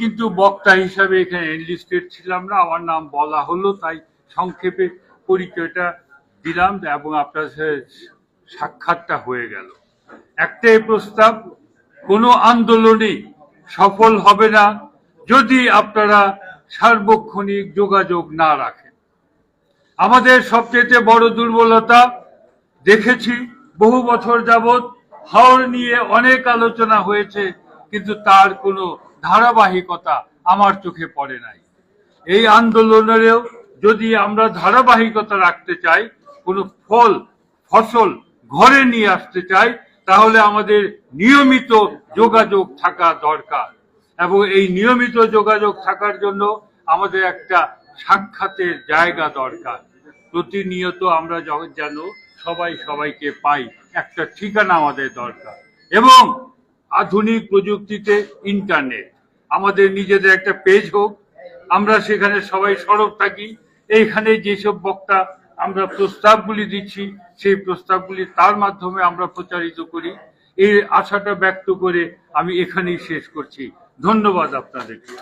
কিন্তু বক্তা হিসাবে এখানে এনলিস্টেড ছিলাম না, আমার নাম বলা হলো, তাই সংক্ষেপে পরিচয়টা দিলাম এবং আপনার সাক্ষাৎটা হয়ে গেল। একটাই প্রস্তাব, কোনো আন্দোলনই সফল হবে না যদি আপনারা সার্বক্ষণিক যোগাযোগ না রাখেন। আমাদের সবচেয়ে বড় দুর্বলতা, দেখেছি বহু বছর যাবৎ হাওড় নিয়ে অনেক আলোচনা হয়েছে কিন্তু তার কোনো ধারাবাহিকতা আমার চোখে পড়ে নাই। এই আন্দোলনেরও যদি আমরা ধারাবাহিকতা রাখতে চাই, কোনো ফল, ফসল ঘরে নিয়ে আসতে চাই, তাহলে আমাদের নিয়মিত যোগাযোগ থাকা দরকার। এবং এই নিয়মিত যোগাযোগ থাকার জন্য আমাদের একটা সাক্ষাতের জায়গা দরকার। প্রতিনিয়ত আমরা যেন সবাই সবাইকে পাই, একটা ঠিকানা আমাদের দরকার। এবং আধুনিক প্রযুক্তিতে ইন্টারনেট আমাদের নিজেদের একটা পেজ হোক, আমরা সেখানে সবাই সরব থাকি। এইখানে যেসব বক্তা আমরা প্রস্তাবগুলি দিচ্ছি, সেই প্রস্তাবগুলি তার মাধ্যমে আমরা প্রচারিত করি। এই আশাটা ব্যক্ত করে আমি এখানেই শেষ করছি। ধন্যবাদ আপনাদেরকে